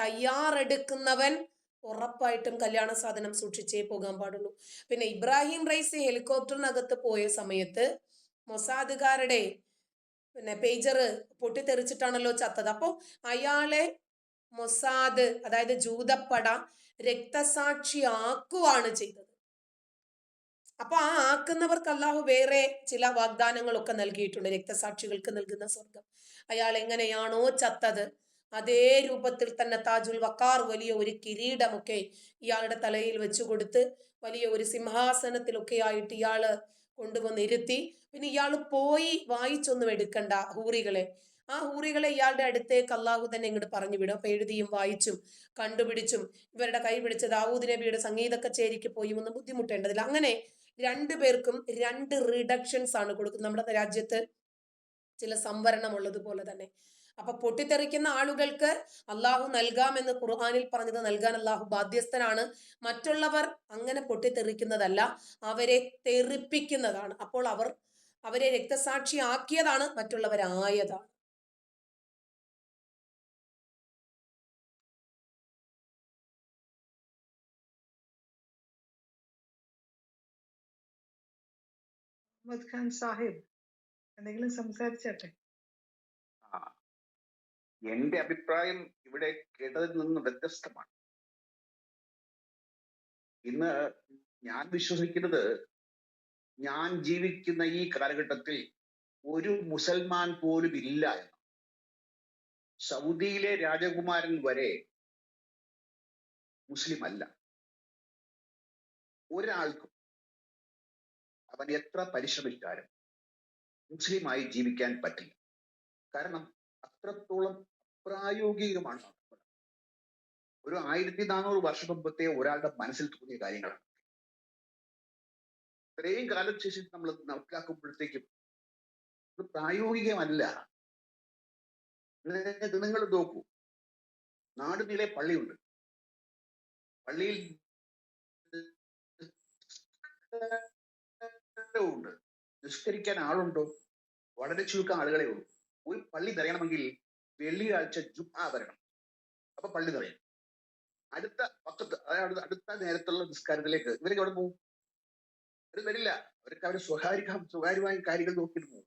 തയ്യാറെടുക്കുന്നവൻ ഉറപ്പായിട്ടും കല്യാണ സാധനം സൂക്ഷിച്ചേ പോകാൻ പാടുള്ളൂ. പിന്നെ ഇബ്രാഹിം റൈസ് ഹെലികോപ്റ്ററിനകത്ത് പോയ സമയത്ത് മൊസാദുകാരുടെ പിന്നെ പേജർ പൊട്ടിത്തെറിച്ചിട്ടാണല്ലോ ചത്തത്. അപ്പോൾ അയാളെ മൊസാദ് അതായത് ജൂതപ്പട രക്തസാക്ഷിയാക്കുവാണ് ചെയ്തത്. അപ്പൊ ആ ആക്കുന്നവർക്ക് അല്ലാഹു വേറെ ചില വാഗ്ദാനങ്ങളൊക്കെ നൽകിയിട്ടുണ്ട്. രക്തസാക്ഷികൾക്ക് നൽകുന്ന സ്വർഗം അയാൾ എങ്ങനെയാണോ ചത്തത്. അതേ രൂപത്തിൽ തന്നെ താജുൽ വക്കാർ വലിയ ഒരു കിരീടമൊക്കെ ഇയാളുടെ തലയിൽ വെച്ചു കൊടുത്ത് വലിയ ഒരു സിംഹാസനത്തിലൊക്കെ ആയിട്ട് ഇയാൾ കൊണ്ടുവന്ന് ഇരുത്തി. പിന്നെ ഇയാൾ പോയി വായിച്ചൊന്നും എടുക്കണ്ട ഹൂറികളെ. ആ ഹൂറികളെ ഇയാളുടെ അടുത്തേക്ക് അള്ളാഹു തന്നെ ഇങ്ങോട്ട് പറഞ്ഞു വിടും അപ്പൊ എഴുതിയും വായിച്ചും കണ്ടുപിടിച്ചും ഇവരുടെ കൈ പിടിച്ച് ദാവൂദ് നബിയുടെ സംഗീത കച്ചേരിക്ക് പോയി ഒന്നും ബുദ്ധിമുട്ടേണ്ടതില്ല. അങ്ങനെ രണ്ടു പേർക്കും രണ്ട് റിഡക്ഷൻസ് ആണ് കൊടുക്കുന്നത്. നമ്മുടെ രാജ്യത്ത് ചില സംവരണം ഉള്ളതുപോലെ തന്നെ. അപ്പൊ പൊട്ടിത്തെറിക്കുന്ന ആളുകൾക്ക് അള്ളാഹു നൽകാമെന്ന് ഖുർആാനിൽ പറഞ്ഞത് നൽകാൻ അള്ളാഹു ബാധ്യസ്ഥനാണ്. മറ്റുള്ളവർ അങ്ങനെ പൊട്ടിത്തെറിക്കുന്നതല്ല അവരെ തെറിപ്പിക്കുന്നതാണ്. അപ്പോൾ അവർ അവരെ രക്തസാക്ഷി ആക്കിയതാണ് മറ്റുള്ളവരായതാണ് സാഹിബ് എന്തെങ്കിലും സംസാരിച്ചട്ടെ? എന്റെ അഭിപ്രായം ഇവിടെ കേട്ടതിൽ നിന്ന് വ്യത്യസ്തമാണ്. ഇന്ന് ഞാൻ വിശ്വസിക്കുന്നത് ഞാൻ ജീവിക്കുന്ന ഈ കാലഘട്ടത്തിൽ ഒരു മുസൽമാൻ പോലും ഇല്ല എന്ന്. സൗദിയിലെ രാജകുമാരൻ വരെ മുസ്ലിം അല്ല. ഒരാൾക്കും അവൻ എത്ര പരിശ്രമിച്ചാലും മുസ്ലിമായി ജീവിക്കാൻ പറ്റില്ല. കാരണം അത്രത്തോളം പ്രായോഗികമാണ്. ഒരു ആയിരത്തി നാനൂറ് വർഷം മുമ്പത്തെ ഒരാളുടെ മനസ്സിൽ തോന്നിയ കാര്യങ്ങളാണ്. ഇത്രയും കാലം ശേഷം നമ്മൾ നടപ്പിലാക്കുമ്പോഴത്തേക്കും ഇത് പ്രായോഗികമല്ല. നിങ്ങൾ നോക്കൂ. നാടിനിലെ പള്ളിയുണ്ട്. പള്ളിയിൽ ഉണ്ട് നിസ്കരിക്കാൻ ആളുണ്ടോ? വളരെ ചുരുക്കം ആളുകളെ ഉള്ളൂ. ഒരു പള്ളി നിറയണമെങ്കിൽ വെള്ളിയാഴ്ച ജുമാ വരണം. അപ്പൊ പള്ളി നിറയും അടുത്ത പക്കത്ത് അതായത് അടുത്ത നേരത്തുള്ള നിസ്കാരത്തിലേക്ക് ഇവരൊക്കെ അവിടെ പോകും അവർ വരില്ല. അവർക്ക് അവർ സ്വകാര്യ സ്വകാര്യമായ കാര്യങ്ങൾ നോക്കിയിട്ട് പോകും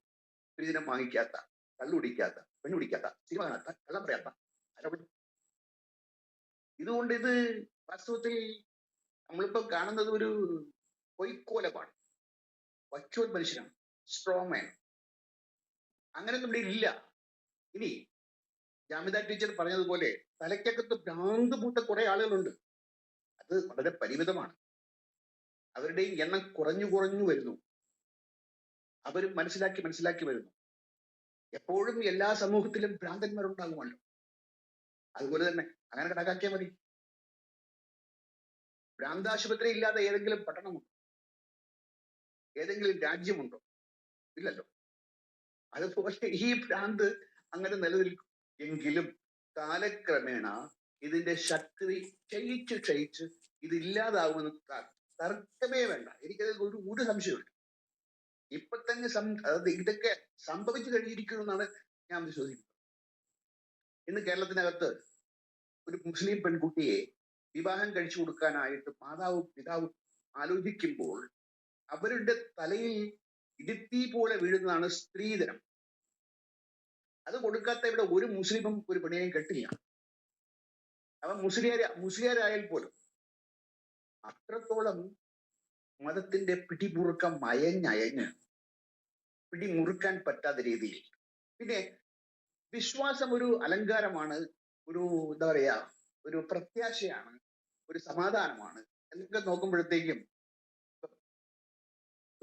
സ്ത്രീജനം വാങ്ങിക്കാത്ത പെണ്ണു കുടിക്കാത്ത സിനിമ കാണാത്ത കള്ളം പറയാത്ത ഇതുകൊണ്ട് ഇത് വാസ്തവത്തിൽ നമ്മളിപ്പോ കാണുന്നത് ഒരു പൊയ്ക്കോലമാണ്. വച്ചോൽ മനുഷ്യനാണ്. സ്ട്രോങ് മാൻ അങ്ങനെയൊന്നും ഇവിടെ ഇല്ല. ഇനി ജാമിത ടീച്ചർ പറഞ്ഞതുപോലെ തലയ്ക്കകത്ത് ഭ്രാന്ത് പൂട്ട കുറെ ആളുകളുണ്ട്. അത് വളരെ പരിമിതമാണ്. അവരുടെയും എണ്ണം കുറഞ്ഞു കുറഞ്ഞു വരുന്നു. അവർ മനസ്സിലാക്കി മനസ്സിലാക്കി വരുന്നു. എപ്പോഴും എല്ലാ സമൂഹത്തിലും ഭ്രാന്തന്മാരുണ്ടാകുമല്ലോ. അതുപോലെ തന്നെ അങ്ങനെ കണക്കാക്കിയാൽ മതി. ഭ്രാന്താശുപത്രി ഇല്ലാതെ ഏതെങ്കിലും പട്ടണമുണ്ടോ? ഏതെങ്കിലും രാജ്യമുണ്ടോ? ഇല്ലല്ലോ. അതുപോലെ ഈ ഭ്രാന്ത് അങ്ങനെ നിലനിൽക്കും എങ്കിലും കാലക്രമേണ ഇതിന്റെ ശക്തി ക്ഷയിച്ച് ക്ഷയിച്ച് ഇത് ഇല്ലാതാവുമെന്ന് തർക്കമേ വേണ്ട. എനിക്കതിൽ ഒരു ഒരു സംശയമില്ല ഇപ്പൊ തന്നെ സം ഇതൊക്കെ സംഭവിച്ചു കഴിഞ്ഞിരിക്കുന്നു എന്നാണ് ഞാൻ വിശ്വസിക്കുന്നത്. ഇന്ന് കേരളത്തിനകത്ത് ഒരു മുസ്ലിം പെൺകുട്ടിയെ വിവാഹം കഴിച്ചു കൊടുക്കാനായിട്ട് മാതാവും പിതാവും ആലോചിക്കുമ്പോൾ അവരുടെ തലയിൽ ഇടുത്തി പോലെ വീഴുന്നതാണ് സ്ത്രീധനം അത് കൊടുക്കാത്ത ഇവിടെ ഒരു മുസ്ലിമും ഒരു പെണ്ണിനെയും കെട്ടില്ല. അവൻ മുസ്ലിയാര മുസ്ലിയാരായാൽ പോലും അത്രത്തോളം മതത്തിന്റെ പിടിമുറുക്കം അയഞ്ഞയഞ്ഞ് പിടിമുറുക്കാൻ പറ്റാത്ത രീതിയിൽ. പിന്നെ വിശ്വാസം ഒരു അലങ്കാരമാണ് ഒരു എന്താ പറയാ ഒരു പ്രത്യാശയാണ് ഒരു സമാധാനമാണ് എന്നൊക്കെ നോക്കുമ്പോഴത്തേക്കും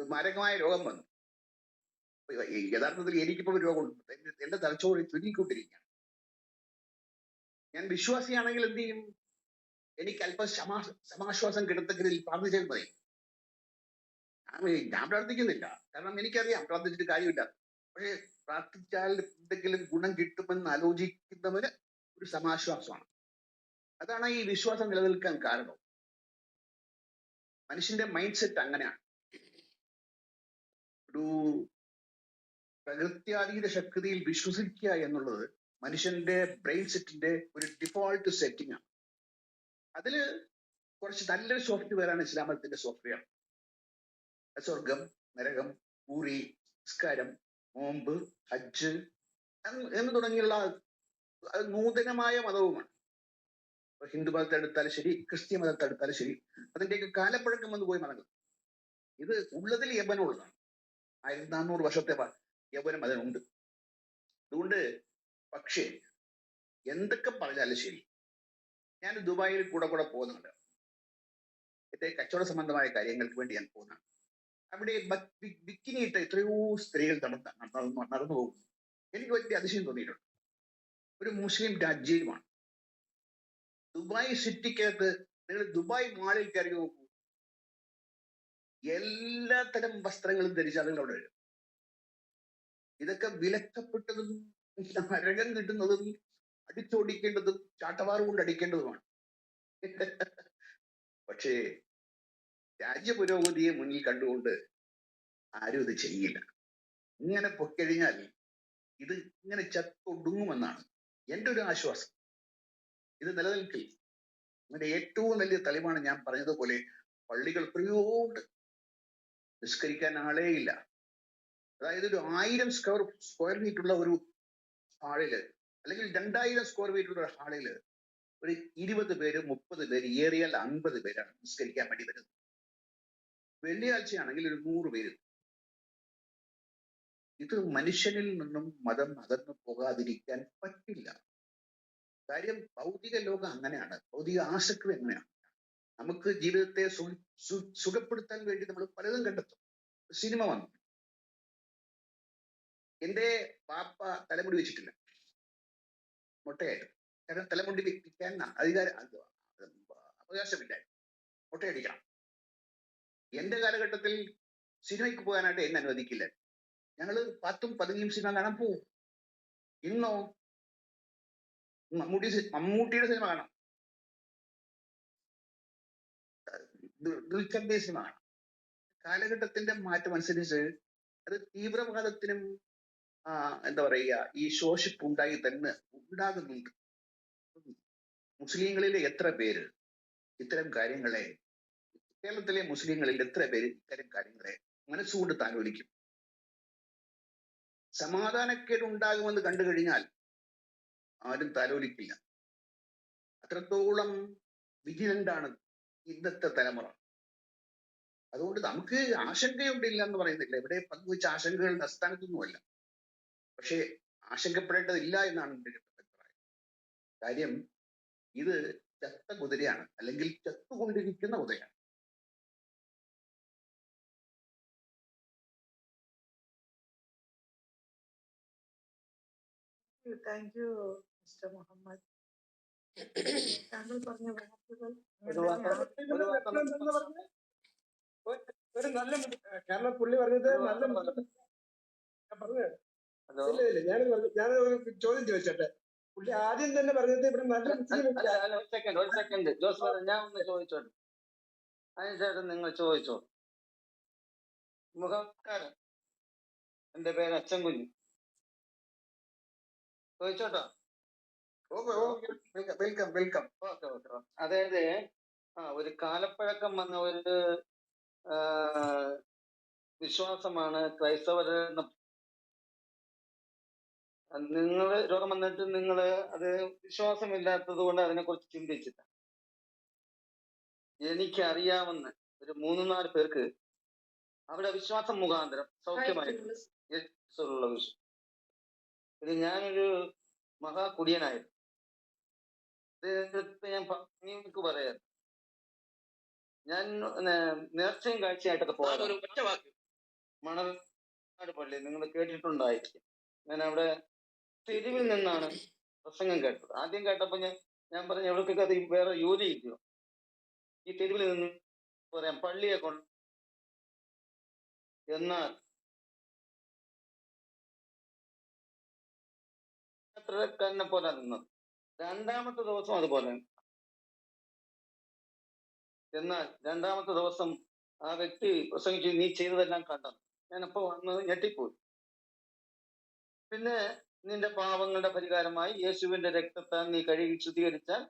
മാരകമായ രോഗം വന്നു. യഥാർത്ഥത്തിൽ എനിക്കിപ്പോ ഒരു രോഗമുണ്ട് എന്റെ എന്റെ തലച്ചോറ് ചുരുങ്ങിക്കൊണ്ടിരിക്കുകയാണ് ഞാൻ വിശ്വാസിയാണെങ്കിൽ എന്ത് ചെയ്യും? എനിക്ക് അല്പം ശമാ സമാശ്വാസം കിടത്തക്കിൽ പ്രാർത്ഥിച്ചാൽ മതി. ഞാൻ ഞാൻ പ്രാർത്ഥിക്കുന്നില്ല. കാരണം എനിക്കറിയാം പ്രാർത്ഥിച്ചിട്ട് കാര്യമില്ല. പക്ഷേ പ്രാർത്ഥിച്ചാൽ എന്തെങ്കിലും ഗുണം കിട്ടുമെന്ന് ആലോചിക്കുന്നവന് ഒരു സമാശ്വാസമാണ് അതാണ് ഈ വിശ്വാസം നിലനിൽക്കാൻ കാരണം. മനുഷ്യന്റെ മൈൻഡ് സെറ്റ് അങ്ങനെയാണ്. ഒരു പ്രകൃത്യാതീത ശക്തിയിൽ വിശ്വസിക്കുക എന്നുള്ളത് മനുഷ്യന്റെ ബ്രെയിൻ സെറ്റിന്റെ ഒരു ഡിഫോൾട്ട് സെറ്റിംഗ് ആണ്. അതിൽ കുറച്ച് നല്ലൊരു സോഫ്റ്റ്വെയറാണ് ഇസ്ലാം മതത്തിന്റെ സോഫ്റ്റ്വെയർ സ്വർഗം നരകം പൂരി നിസ്കാരം നോമ്പ് ഹജ്ജ് എന്ന് തുടങ്ങിയുള്ള നൂതനമായ മതവുമാണ്. ഹിന്ദു മതത്തെ എടുത്താലും ശരി ക്രിസ്ത്യ മതത്തെ എടുത്താലും ശരി അതിന്റെയൊക്കെ കാലപ്പഴക്കം വന്നു പോയി മതങ്ങൾ. ഇത് ഉള്ളതിൽ യവനമുള്ളതാണ് ആയിരത്തി നാനൂറ് വർഷത്തെ യൗവനം അതിനുണ്ട്. അതുകൊണ്ട് പക്ഷേ എന്തൊക്കെ പറഞ്ഞാലും ശരി. ഞാൻ ദുബായിൽ കൂടെ കൂടെ പോകുന്നുണ്ട്. എന്റെ കച്ചവട സംബന്ധമായ കാര്യങ്ങൾക്ക് വേണ്ടി ഞാൻ പോകുന്നതാണ്. അവിടെ ബിക്കിനിയിട്ട് എത്രയോ സ്ത്രീകൾ നടന്ന നടന്നു നടന്നു പോകുന്നു. എനിക്ക് വലിയ അതിശയം തോന്നിയിട്ടുണ്ട്. ഒരു മുസ്ലിം രാജ്യമാണ്. ദുബായ് സിറ്റിക്കകത്ത് നിങ്ങൾ ദുബായ് മാളിൽ കയറി എല്ലാത്തരം വസ്ത്രങ്ങളും ധരിച്ച ആളുകൾ അവിടെ വരും. ഇതൊക്കെ വിലക്കപ്പെട്ടതും നരകം കിട്ടുന്നതും അടിച്ചോടിക്കേണ്ടതും ചാട്ടവാറ് കൊണ്ട് അടിക്കേണ്ടതുമാണ്. പക്ഷേ രാജ്യ പുരോഗതിയെ മുന്നിൽ കണ്ടുകൊണ്ട് ആരും ഇത് ചെയ്യില്ല. ഇങ്ങനെ പൊക്കഴിഞ്ഞാൽ ഇത് ഇങ്ങനെ ചത്തൊടുങ്ങുമെന്നാണ് എന്റെ ഒരു ആശ്വാസം. ഇത് നിലനിൽക്കില്ല. അതിന്റെ ഏറ്റവും വലിയ തെളിവാണ് ഞാൻ പറഞ്ഞതുപോലെ പള്ളികൾ എത്രയോ ഉണ്ട്. നിസ്കരിക്കാൻ ആളേ ഇല്ല അതായത് ഒരു ആയിരം സ്ക്വയർ സ്ക്വയർ ഫീറ്റ് ഉള്ള ഒരു ഹാളിൽ അല്ലെങ്കിൽ രണ്ടായിരം സ്ക്വയർ ഫീറ്റ് ഉള്ള ഹാളിൽ ഒരു ഇരുപത് പേര് മുപ്പത് പേര് ഏറിയാൽ അൻപത് പേരാണ് നിസ്കരിക്കാൻ വേണ്ടി വരുന്നത്. വെള്ളിയാഴ്ചയാണെങ്കിൽ ഒരു നൂറ് പേര്. ഇത് മനുഷ്യനിൽ നിന്നും മതം അകന്നു പോകാതിരിക്കാൻ പറ്റില്ല. കാര്യം ഭൗതിക ലോകം അങ്ങനെയാണ്. ഭൗതിക ആസക്തി അങ്ങനെയാണ്. നമുക്ക് ജീവിതത്തെ സുഖപ്പെടുത്താൻ വേണ്ടി നമ്മൾ പലതും കണ്ടെത്തും. സിനിമ വന്നു. എന്റെ പാപ്പ തലമുടി വെച്ചിട്ടില്ല. മുട്ടയായിട്ട്. കാരണം തലമുടി വെക്കാൻ അധികാര അവകാശമില്ല മുട്ടയടിക്കണം. എന്റെ കാലഘട്ടത്തിൽ സിനിമയ്ക്ക് പോകാനായിട്ട് എന്നെ അനുവദിക്കില്ല. ഞങ്ങൾ പത്തും പതിനഞ്ചും സിനിമ കാണാൻ പോവും. ഇന്നോ? മമ്മൂട്ടി മമ്മൂട്ടിയുടെ സിനിമ കാണാം. സിനിമ കാലഘട്ടത്തിന്റെ മാറ്റം അനുസരിച്ച് അത് തീവ്രവാദത്തിനും എന്താ പറയുക ഈ ശോഷിപ്പ് ഉണ്ടായി തന്നെ ഉണ്ടാകുന്നുണ്ട്. മുസ്ലിങ്ങളിലെ എത്ര പേര് ഇത്തരം കാര്യങ്ങളെ കേരളത്തിലെ മുസ്ലിങ്ങളിൽ എത്ര പേര് ഇത്തരം കാര്യങ്ങളെ മനസ്സുകൊണ്ട് താലോലിക്കും? സമാധാനക്കേട് ഉണ്ടാകുമെന്ന് കണ്ടു കഴിഞ്ഞാൽ ആരും താലോലിക്കില്ല. അത്രത്തോളം വിജിലന്റ് ആണ് ഇന്നത്തെ തലമുറ. അതുകൊണ്ട് നമുക്ക് ആശങ്കയുണ്ടില്ല എന്ന് പറയുന്നില്ല. ഇവിടെ പങ്കുവെച്ച ആശങ്കകളുടെ അസ്ഥാനത്തൊന്നുമല്ല പക്ഷേ ആശങ്കപ്പെടേണ്ടതില്ല എന്നാണ് എന്റെ അഭിപ്രായം. കാര്യം ഇത് ചത്ത കുതിരയാണ്. അല്ലെങ്കിൽ ചത്തുകൊണ്ടിരിക്കുന്ന കുതിരയാണ്. താങ്ക് യു മിസ്റ്റർ മുഹമ്മദ് താങ്കൾ പറഞ്ഞ വാക്കുകൾ ഒരു നല്ല കേരള കാരണം പുള്ളി പറഞ്ഞത് നല്ല ഇല്ല ഇല്ല ഞാൻ ഞാൻ ഒരു ചോദ്യം ചോദിച്ചോട്ടെ? പുള്ളി ആദ്യം തന്നെ പറഞ്ഞത് ഇവിടെ നല്ല ഒരു സെക്കൻഡ് ഒരു സെക്കൻഡ് ജോസ് ഞാൻ ഒന്ന് ചോദിച്ചോട്ടെ? അതിനുശേഷം നിങ്ങൾ ചോദിച്ചോ? മുഖക്കാരൻ എന്റെ പേര് അച്ഛൻ കുഞ്ഞു ചോദിച്ചോട്ടോ? വെൽക്കം വെൽക്കം അതായത് ആ ഒരു കാലപ്പഴക്കം വന്ന ഒരു വിശ്വാസമാണ് ക്രൈസ്തവർ നിങ്ങൾ രോഗം വന്നിട്ട് നിങ്ങൾ അത് വിശ്വാസമില്ലാത്തത് കൊണ്ട് അതിനെക്കുറിച്ച് ചിന്തിച്ചില്ല. എനിക്കറിയാവുന്ന ഒരു മൂന്ന് നാല് പേർക്ക് അവിടെ വിശ്വാസം മുഖാന്തരം സൗഖ്യമായിട്ടുള്ള വിശ്വാസം. ഇത് ഞാനൊരു മഹാകുടിയനായിരുന്നു. ഇത് ഞാൻ നിങ്ങൾക്ക് പറയാം ഞാൻ നേർച്ചയും കാഴ്ചയായിട്ടൊക്കെ പോകാം മണർനാട് പള്ളി നിങ്ങൾ കേട്ടിട്ടുണ്ടായിരിക്കും. ഞാൻ അവിടെ തെരുവിൽ നിന്നാണ് പ്രസംഗം കേട്ടത്. ആദ്യം കേട്ടപ്പോ ഞാൻ ഞാൻ പറഞ്ഞു എവിടേക്കൊക്കെ അത് വേറെ യൂതി ഇല്ലയോ? ഈ തെരുവിൽ നിന്ന് പറയാം പള്ളിയെ കൊണ്ട് എന്നാൽ യാത്രക്കാരനെ പോലെ നിന്നത്. രണ്ടാമത്തെ ദിവസം അതുപോലെ. എന്നാൽ രണ്ടാമത്തെ ദിവസം ആ വ്യക്തി പ്രസംഗിച്ചു നീ ചെയ്തതെല്ലാം കണ്ടത് ഞാനപ്പോ വന്ന് ഞെട്ടിപ്പോയി. പിന്നെ നിന്റെ പാപങ്ങളുടെ പരിഹാരമായി യേശുവിന്റെ രക്തത്താൽ നീ കഴുകി ശുദ്ധീകരിച്ചാൽ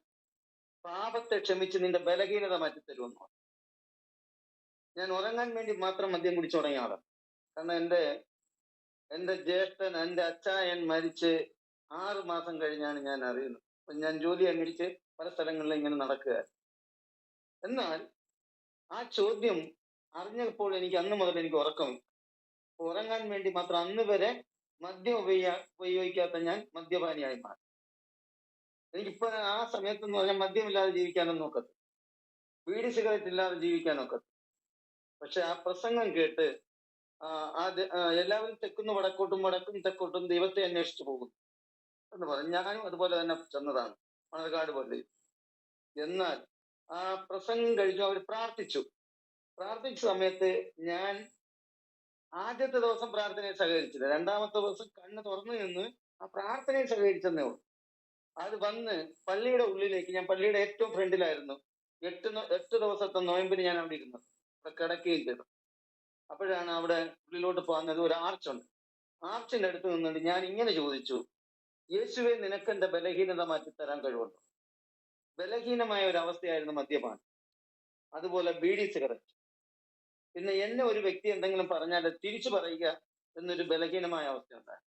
പാപത്തെ ക്ഷമിച്ച് നിന്റെ ബലഹീനത മാറ്റിത്തരുമെന്ന്. ഞാൻ ഉറങ്ങാൻ വേണ്ടി മാത്രം മദ്യം കുടിച്ചു തുടങ്ങിയ ആളാണ്. കാരണം എന്റെ എന്റെ ജ്യേഷ്ഠൻ എന്റെ അച്ചായൻ മരിച്ച് ആറ് മാസം കഴിഞ്ഞാണ് ഞാൻ അറിയുന്നത്. ഞാൻ ജോലി അന്വേഷിച്ച് പല സ്ഥലങ്ങളിൽ ഇങ്ങനെ നടക്കുക. എന്നാൽ ആ ചോദ്യം അറിഞ്ഞപ്പോൾ എനിക്ക് അന്ന് മുതൽ എനിക്ക് ഉറക്കം ഉറങ്ങാൻ വേണ്ടി മാത്രം അന്ന് വരെ മദ്യം ഉപയോഗിക്കാ ഉപയോഗിക്കാത്ത ഞാൻ മദ്യപാനിയായി മാറി. എനിക്കിപ്പോ ആ സമയത്ത് എന്ന് പറഞ്ഞാൽ മദ്യമില്ലാതെ ജീവിക്കാനൊന്നും നോക്കത്ത് വീട് സിഗരറ്റ് ഇല്ലാതെ ജീവിക്കാൻ നോക്കത്ത് പക്ഷെ ആ പ്രസംഗം കേട്ട് ആ, എല്ലാവരും തെക്കുന്നു വടക്കോട്ടും വടക്കും തെക്കോട്ടും ദൈവത്തെ അന്വേഷിച്ചു പോകുന്നു. എന്ന് പറഞ്ഞു. ഞാനും അതുപോലെ തന്നെ ചെന്നതാണ്. മണർകാട് പള്ളി. എന്നാൽ ആ പ്രസംഗം കഴിഞ്ഞു അവർ പ്രാർത്ഥിച്ചു. പ്രാർത്ഥിച്ച സമയത്ത് ഞാൻ ആദ്യത്തെ ദിവസം പ്രാർത്ഥനയെ സഹകരിച്ചില്ല. രണ്ടാമത്തെ ദിവസം കണ്ണ് തുറന്നു നിന്ന് ആ പ്രാർത്ഥനയെ സഹകരിച്ചെന്നേ ഉള്ളൂ. അത് വന്ന് പള്ളിയുടെ ഉള്ളിലേക്ക് ഞാൻ പള്ളിയുടെ ഏറ്റവും ഫ്രണ്ടിലായിരുന്നു. എട്ട് എട്ട് ദിവസത്തെ നോയമ്പിന് ഞാൻ അവിടെ ഇരുന്നത്. അവിടെ കിടക്കുകയും ചെയ്തു. അപ്പോഴാണ് അവിടെ ഉള്ളിലോട്ട് പോകുന്നത് ഒരു ആർച്ചുണ്ട്. ആർച്ചിന്റെ അടുത്ത് നിന്നുകൊണ്ട് ഞാൻ ഇങ്ങനെ ചോദിച്ചു. യേശുവെ നിനക്ക് എന്റെ ബലഹീനത മാറ്റി തരാൻ കഴിവുണ്ടോ? ബലഹീനമായ ഒരു അവസ്ഥയായിരുന്നു മദ്യപാനം. അതുപോലെ ബീഡി സിഗരറ്റ്. പിന്നെ എന്നെ ഒരു വ്യക്തി എന്തെങ്കിലും പറഞ്ഞാൽ തിരിച്ചു പറയുക എന്നൊരു ബലഹീനമായ അവസ്ഥ ഉണ്ടായി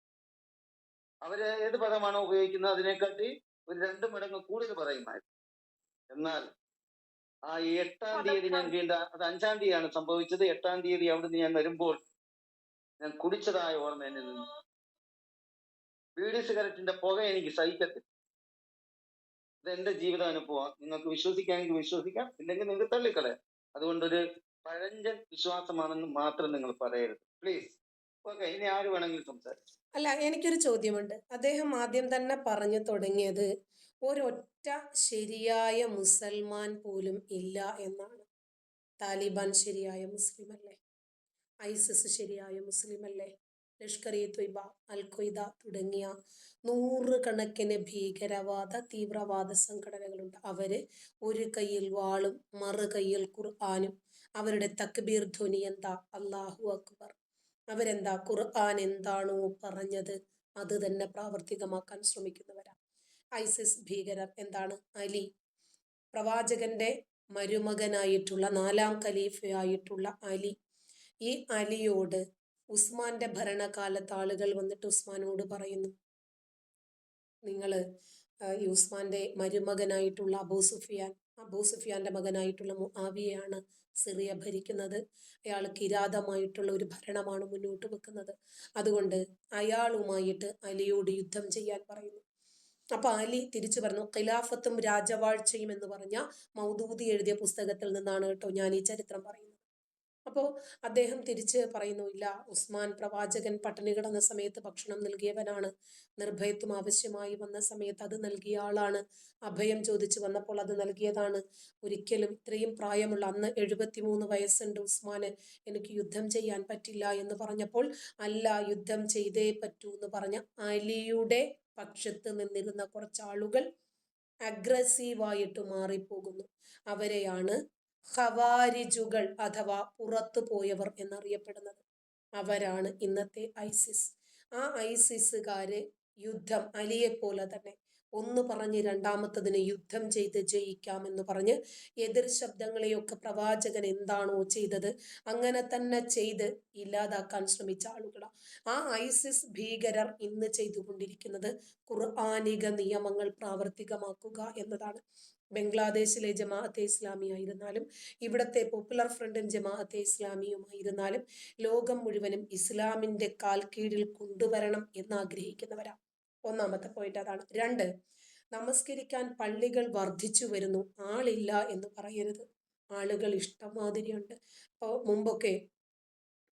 അവർ ഏത് പദമാണോ ഉപയോഗിക്കുന്നത്? അതിനെക്കാട്ടി ഒരു രണ്ട് മടങ്ങ് കൂടുതൽ പറയുമായിരുന്നു. എന്നാൽ ആ എട്ടാം തീയതി ഞാൻ വീണ്ടും അത് അഞ്ചാം തീയതിയാണ് സംഭവിച്ചത്. എട്ടാം തീയതി അവിടുന്ന് ഞാൻ വരുമ്പോൾ ഞാൻ കുടിച്ചതായ ഓർമ്മ എന്നിൽ നിന്നു ബീഡി സിഗരറ്റിന്റെ പുക എനിക്ക് സഹിക്കത്തില്ല. ഇത് എന്റെ ജീവിത ജീവിതാനുഭവം. നിങ്ങൾക്ക് വിശ്വസിക്കാമെങ്കിൽ വിശ്വസിക്കാം. ഇല്ലെങ്കിൽ നിങ്ങൾക്ക് തള്ളിക്കളയാം. അതുകൊണ്ടൊരു പഴഞ്ചൻ വിശ്വാസമാണെന്ന് മാത്രം നിങ്ങൾ പറയരുത്. പ്ലീസ് ഓക്കെ ഇനി ആര് വേണമെങ്കിലും സംസാരിക്കും. അല്ല എനിക്കൊരു ചോദ്യമുണ്ട്. അദ്ദേഹം ആദ്യം തന്നെ പറഞ്ഞു തുടങ്ങിയത് ഒരൊറ്റ ശരിയായ മുസൽമാൻ പോലും ഇല്ല എന്നാണ്. താലിബാൻ ശരിയായ മുസ്ലിം അല്ലേ ഐസിസ് ശരിയായ മുസ്ലിം അല്ലേ ലഷ്കർ ഇ ത്വയ്ബ അൽ ഖ്വയ്ദ തുടങ്ങിയ നൂറുകണക്കിന് ഭീകരവാദ തീവ്രവാദ സംഘടനകളുണ്ട്. അവർ ഒരു കയ്യിൽ വാളും മറു കയ്യിൽ ഖുർആാനും. അവരുടെ തക്ബീർ ധ്വനി എന്താ? അള്ളാഹു അക്ബർ. അവരെന്താ? ഖുർആൻ എന്താണോ പറഞ്ഞത്? അത് തന്നെ പ്രാവർത്തികമാക്കാൻ ശ്രമിക്കുന്നവരാണ് ഐസിസ് ഭീകരർ എന്താണ്? അലി. പ്രവാചകന്റെ മരുമകനായിട്ടുള്ള നാലാം ഖലീഫയായിട്ടുള്ള അലി. ഈ അലിയോട് ഉസ്മാന്റെ ഭരണകാലത്ത് ആളുകൾ വന്നിട്ട് ഉസ്മാനോട് പറയുന്നു. നിങ്ങൾ ഈ ഉസ്മാന്റെ മരുമകനായിട്ടുള്ള അബൂ സുഫിയാൻ അബൂ സുഫിയാന്റെ മകനായിട്ടുള്ള മുആവിയയാണ് സിറിയ ഭരിക്കുന്നത്. അയാൾ കിരാതമായിട്ടുള്ള ഒരു ഭരണമാണ് മുന്നോട്ട് വെക്കുന്നത്. അതുകൊണ്ട് അയാളുമായിട്ട് അലിയോട് യുദ്ധം ചെയ്യാൻ പറയുന്നു. അപ്പൊ അലി തിരിച്ചു പറഞ്ഞു ഖിലാഫത്തും രാജവാഴ്ചയും എന്ന് പറഞ്ഞ മൗദൂദി എഴുതിയ പുസ്തകത്തിൽ നിന്നാണ് കേട്ടോ ഞാൻ ഈ ചരിത്രം പറയുന്നത്. അപ്പോൾ അദ്ദേഹം തിരിച്ച് പറയുന്നു ഇല്ല ഉസ്മാൻ പ്രവാചകൻ പട്ടിണി കിടന്ന സമയത്ത് ഭക്ഷണം നൽകിയവനാണ്. നിർഭയത്വം ആവശ്യമായി വന്ന സമയത്ത് അത് നൽകിയ ആളാണ്. അഭയം ചോദിച്ചു വന്നപ്പോൾ അത് നൽകിയതാണ്. ഒരിക്കലും ഇത്രയും പ്രായമുള്ള അന്ന് എഴുപത്തിമൂന്ന് വയസ്സുണ്ട് ഉസ്മാന്. എനിക്ക് യുദ്ധം ചെയ്യാൻ പറ്റില്ല എന്ന് പറഞ്ഞപ്പോൾ അല്ല യുദ്ധം ചെയ്തേ പറ്റൂ എന്ന് പറഞ്ഞ അലിയുടെ പക്ഷത്ത് നിന്നിരുന്ന കുറച്ച് ആളുകൾ അഗ്രസീവായിട്ട് മാറിപ്പോകുന്നു. അവരെയാണ് ഖവാരിജുകൾ അഥവാ പുറത്തു പോയവർ എന്നറിയപ്പെടുന്നത്. അവരാണ് ഇന്നത്തെ ഐസിസ്. ആ ഐസിസുകാര് യുദ്ധം അലിയെ പോലെ തന്നെ ഒന്ന് പറഞ്ഞ് രണ്ടാമത്തതിന് യുദ്ധം ചെയ്ത് ജയിക്കാമെന്ന് പറഞ്ഞ് എതിർ ശബ്ദങ്ങളെയൊക്കെ പ്രവാചകൻ എന്താണോ ചെയ്തത് അങ്ങനെ തന്നെ ചെയ്ത് ഇല്ലാതാക്കാൻ ശ്രമിച്ച ആളുകളാണ് ആ ഐസിസ് ഭീകരർ ഇന്ന് ചെയ്തുകൊണ്ടിരിക്കുന്നത് ഖുർആാനിക നിയമങ്ങൾ പ്രാവർത്തികമാക്കുക എന്നതാണ്. ബംഗ്ലാദേശിലെ ജമാഅത്തെ ഇസ്ലാമി ആയിരുന്നാലും ഇവിടത്തെ പോപ്പുലർ ഫ്രണ്ടും ജമാഅത്തെ ഇസ്ലാമിയുമായിരുന്നാലും ലോകം മുഴുവനും ഇസ്ലാമിന്റെ കാൽ കീഴിൽ കൊണ്ടുവരണം എന്ന് ആഗ്രഹിക്കുന്നവരാണ് ഒന്നാമത്തെ പോയിന്റ് അതാണ്. രണ്ട് നമസ്കരിക്കാൻ പള്ളികൾ വർദ്ധിച്ചു വരുന്നു. ആളില്ല എന്ന് പറയരുത്. ആളുകൾ ഇഷ്ടംമാതിരിയുണ്ട്. ഇപ്പോൾ മുമ്പൊക്കെ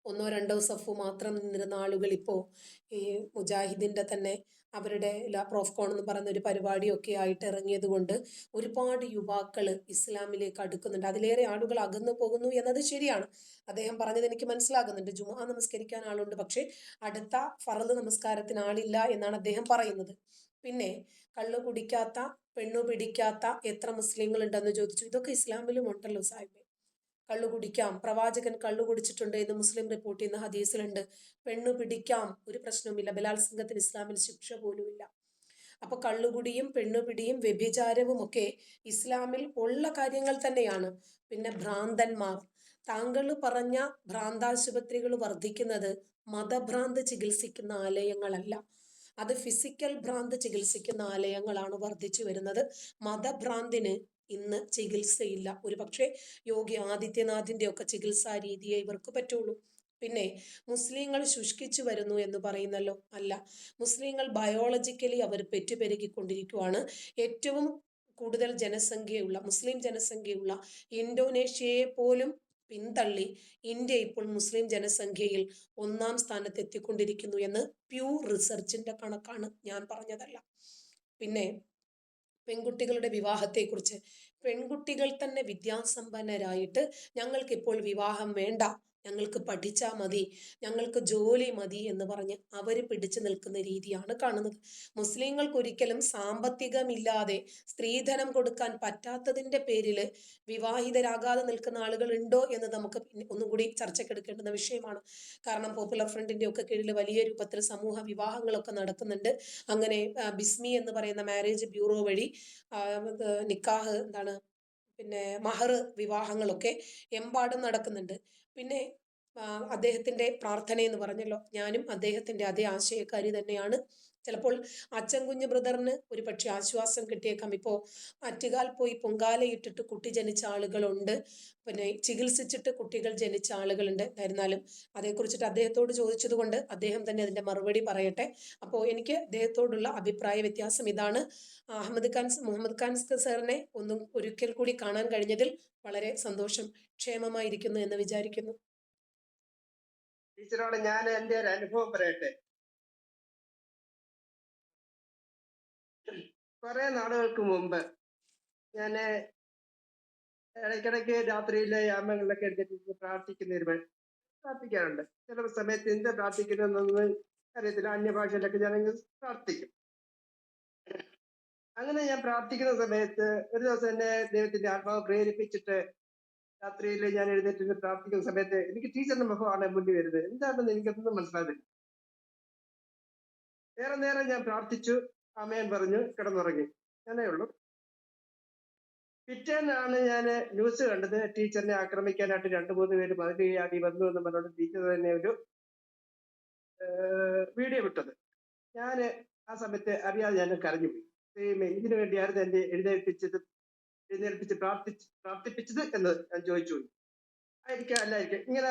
ഒന്നോ രണ്ടോ സഫു മാത്രം നിന്നിരുന്ന ആളുകൾ ഇപ്പോൾ ഈ മുജാഹിദിന്റെ തന്നെ അവരുടെ പ്രോഫ്കോൺ എന്ന് പറയുന്ന ഒരു പരിപാടിയൊക്കെ ആയിട്ട് ഇറങ്ങിയത് കൊണ്ട് ഒരുപാട് യുവാക്കൾ ഇസ്ലാമിലേക്ക് അടുക്കുന്നുണ്ട്. അതിലേറെ ആളുകൾ അകന്നു പോകുന്നു എന്നത് ശരിയാണ്. അദ്ദേഹം പറഞ്ഞത് എനിക്ക് മനസ്സിലാകുന്നുണ്ട്. ജുമാ നമസ്കരിക്കാൻ ആളുണ്ട് പക്ഷേ അടുത്ത ഫറദ് നമസ്കാരത്തിന് ആളില്ല എന്നാണ് അദ്ദേഹം പറയുന്നത്. പിന്നെ കള്ളു കുടിക്കാത്ത പെണ്ണു പിടിക്കാത്ത എത്ര മുസ്ലിങ്ങൾ ഉണ്ടെന്ന് ചോദിച്ചു. ഇതൊക്കെ ഇസ്ലാമിലും ഉണ്ടല്ലോ സാഹിബ്. കള്ളു കുടിക്കാം. പ്രവാചകൻ കള്ളു കുടിച്ചിട്ടുണ്ട് എന്ന് മുസ്ലിം റിപ്പോർട്ട് ചെയ്യുന്ന ഹദീസിലുണ്ട്. പെണ്ണു പിടിക്കാം. ഒരു പ്രശ്നവുമില്ല. ബലാത്സംഗത്തിന് ഇസ്ലാമിൽ ശിക്ഷ പോലുമില്ല. അപ്പൊ കള്ളുകുടിയും പെണ്ണുപിടിയും വ്യഭിചാരവും ഒക്കെ ഇസ്ലാമിൽ ഉള്ള കാര്യങ്ങൾ തന്നെയാണ്. പിന്നെ ഭ്രാന്തന്മാർ. താങ്കൾ പറഞ്ഞ ഭ്രാന്താശുപത്രികൾ വർദ്ധിക്കുന്നത് മതഭ്രാന്ത് ചികിത്സിക്കുന്ന ആലയങ്ങളല്ല. അത് ഫിസിക്കൽ ഭ്രാന്ത് ചികിത്സിക്കുന്ന ആലയങ്ങളാണ് വർദ്ധിച്ചു വരുന്നത്. മതഭ്രാന്തിന് ഇന്ന് ചികിത്സയില്ല. ഒരു പക്ഷേ യോഗി ആദിത്യനാഥിന്റെ ഒക്കെ ചികിത്സാ രീതിയെ ഇവർക്ക് പറ്റുള്ളൂ. പിന്നെ മുസ്ലിങ്ങൾ ശുഷ്കിച്ചു വരുന്നു എന്ന് പറയുന്നല്ലോ? അല്ല. മുസ്ലിങ്ങൾ ബയോളജിക്കലി അവർ പെറ്റുപെരുകിക്കൊണ്ടിരിക്കുവാണ്. ഏറ്റവും കൂടുതൽ ജനസംഖ്യയുള്ള മുസ്ലിം ജനസംഖ്യയുള്ള ഇന്തോനേഷ്യയെ പോലും പിന്തള്ളി ഇന്ത്യ ഇപ്പോൾ മുസ്ലിം ജനസംഖ്യയിൽ ഒന്നാം സ്ഥാനത്ത് എത്തിക്കൊണ്ടിരിക്കുന്നു എന്ന് പ്യൂർ റിസർച്ചിന്റെ കണക്കാണ് ഞാൻ പറഞ്ഞതല്ല. പിന്നെ പെൺകുട്ടികളുടെ വിവാഹത്തെക്കുറിച്ച്. പെൺകുട്ടികൾ തന്നെ വിദ്യാസമ്പന്നരായിട്ട് ഞങ്ങൾക്കിപ്പോൾ വിവാഹം വേണ്ട. ഞങ്ങൾക്ക് പഠിച്ചാൽ മതി ഞങ്ങൾക്ക് ജോലി മതി എന്ന് പറഞ്ഞ് അവർ പിടിച്ചു നിൽക്കുന്ന രീതിയാണ് കാണുന്നത്. മുസ്ലിങ്ങൾക്ക് ഒരിക്കലും സാമ്പത്തികമില്ലാതെ സ്ത്രീധനം കൊടുക്കാൻ പറ്റാത്തതിന്റെ പേരിൽ വിവാഹിതരാകാതെ നിൽക്കുന്ന ആളുകൾ ഉണ്ടോ എന്ന് നമുക്ക് ഒന്നും കൂടി ചർച്ചയ്ക്കെടുക്കേണ്ടുന്ന വിഷയമാണ്. കാരണം പോപ്പുലർ ഫ്രണ്ടിന്റെ ഒക്കെ കീഴിൽ വലിയ രൂപത്തിൽ സമൂഹ വിവാഹങ്ങളൊക്കെ നടക്കുന്നുണ്ട്. അങ്ങനെ ബിസ്മി എന്ന് പറയുന്ന മാരേജ് ബ്യൂറോ വഴി നിക്കാഹ് എന്താണ് പിന്നെ മഹർ വിവാഹങ്ങളൊക്കെ എമ്പാടും നടക്കുന്നുണ്ട്. പിന്നെ അദ്ദേഹത്തിന്റെ പ്രാർത്ഥന എന്ന് പറഞ്ഞല്ലോ. ഞാനും അദ്ദേഹത്തിന്റെ അതേ ആശയക്കാരി തന്നെയാണ്. ചിലപ്പോൾ അച്ഛൻ കുഞ്ഞ് ബ്രദറിന് ഒരു പക്ഷേ ആശ്വാസം കിട്ടിയേക്കാം. ഇപ്പോൾ അറ്റുകാൽ പോയി പൊങ്കാലയിട്ടിട്ട് കുട്ടി ജനിച്ച ആളുകളുണ്ട്. പിന്നെ ചികിത്സിച്ചിട്ട് കുട്ടികൾ ജനിച്ച ആളുകളുണ്ട്. എന്നിരുന്നാലും അതേക്കുറിച്ചിട്ട് അദ്ദേഹത്തോട് ചോദിച്ചത് കൊണ്ട് അദ്ദേഹം തന്നെ അതിന്റെ മറുപടി പറയട്ടെ. അപ്പോൾ എനിക്ക് അദ്ദേഹത്തോടുള്ള അഭിപ്രായ വ്യത്യാസം ഇതാണ്. അഹമ്മദ് ഖാൻ മുഹമ്മദ് ഖാൻ സാറിനെ ഒന്നും ഒരിക്കൽ കൂടി കാണാൻ കഴിഞ്ഞതിൽ വളരെ സന്തോഷം ക്ഷേമമായിരിക്കുന്നു എന്ന് വിചാരിക്കുന്നു. ടീച്ചറോട് ഞാൻ എന്റെ ഒരു അനുഭവം പറയട്ടെ. കുറെ നാളുകൾക്ക് മുമ്പ് ഞാൻ ഇടയ്ക്കിടയ്ക്ക് രാത്രിയിലെ യാമങ്ങളിലൊക്കെ എടുത്തിട്ട് പ്രാർത്ഥിക്കുന്ന ഒരു. പ്രാർത്ഥിക്കാറുണ്ട്. ചില സമയത്ത് എന്ത് പ്രാർത്ഥിക്കുന്നതെന്നൊന്നും അറിയത്തില്ല. അന്യഭാഷയിലൊക്കെ ഞാനങ്ങ് പ്രാർത്ഥിക്കും. അങ്ങനെ ഞാൻ പ്രാർത്ഥിക്കുന്ന സമയത്ത് ഒരു ദിവസം എന്നെ ദൈവത്തിന്റെ ആത്മാവ് പ്രേരിപ്പിച്ചിട്ട് രാത്രിയിൽ ഞാൻ എഴുന്നേറ്റ് പ്രാർത്ഥിക്കുന്ന സമയത്ത് എനിക്ക് ടീച്ചറിന്റെ മുഖമാണ് മുന്നിൽ വരുന്നത്. എന്താണെന്ന് എനിക്കൊന്നും മനസ്സിലാകുന്നില്ല ഏറെ നേരം ഞാൻ പ്രാർത്ഥിച്ചു. അമ്മയൻ പറഞ്ഞു കിടന്നുറങ്ങി. അങ്ങനെ ഉള്ളൂ. പിറ്റേന്നാണ് ഞാൻ ന്യൂസ് കണ്ടത് ടീച്ചറിനെ ആക്രമിക്കാനായിട്ട് രണ്ട് മൂന്ന് പേര് മതിലിയാടി വന്നു എന്ന് പറഞ്ഞുകൊണ്ട് ടീച്ചർ തന്നെ ഒരു വീഡിയോ വിട്ടത്. ഞാൻ ആ സമയത്ത് അറിയാതെ ഞാൻ കരഞ്ഞുപോയി ദൈവമേ, ഇതിനു വേണ്ടിയായിരുന്നു എന്നെ എഴുന്നേൽപ്പിച്ചത് എഴുന്നേൽപ്പിച്ച് പ്രാർത്ഥിച്ച് പ്രാർത്ഥിപ്പിച്ചത് എന്ന് ഞാൻ ചോദിച്ചു പോയി. ആയിരിക്കാം അല്ലായിരിക്കാം. ഇങ്ങനെ